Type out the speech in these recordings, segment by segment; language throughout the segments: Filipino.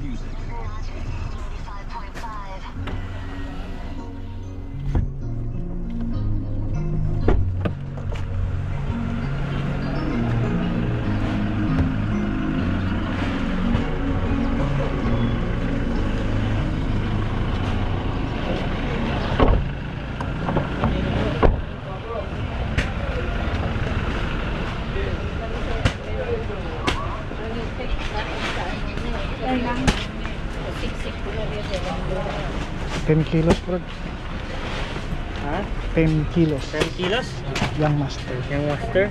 Music. Ten kilos bro. Ha? 10 kilos. 10 kilos? Young master. Yung master?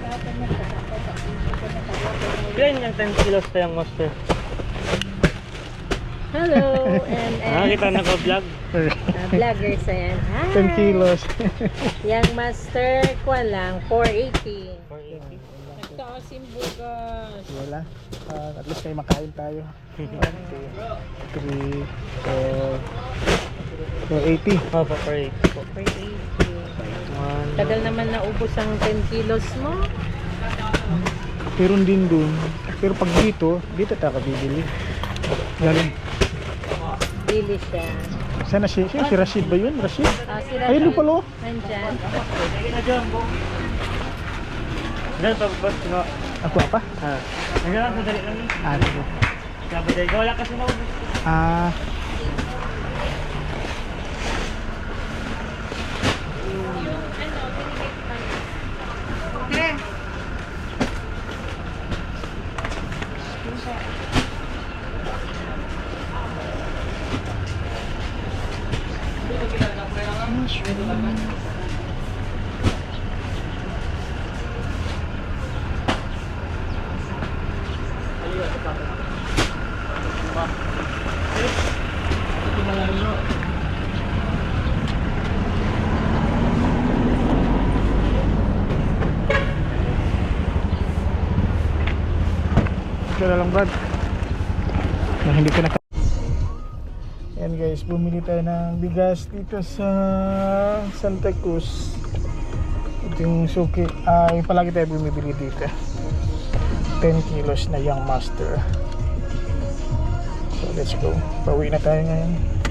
Ilan yung 10 kilos pa yung master? Hello, and, Ah, and kita naka-vlog? uh, vloggers ayan. Hi! 10 kilos. Young Master, kwan lang, 480. 480. Nagtaas yung bugas. Wala. Ah, at least may makain tayo. 1, 2, 3, 4, 480. Oh, pa 480 po. 480. One, Tagal naman naubos ang 10 kilos mo. Pero din dun. Pero pag dito, dito tayo bibili. Galing. Bili siya. Sana si, si, si Rashid ba yun? Rashid? Ah, si Ayun Rashid. pala. oh. Nandyan. Dahil pag no. Ako apa? Ah. Ano lang, madali lang. Ah, sige. Kabadali. Wala kasi naubos. Ah, ito na lang Brad. Na hindi ko na Yan guys, bumili tayo ng bigas dito sa Santa Cruz. Ito yung suki. Yung palagi tayo bumibili dito. 10 kilos na Young Master. So let's go. Pauwi na tayo ngayon.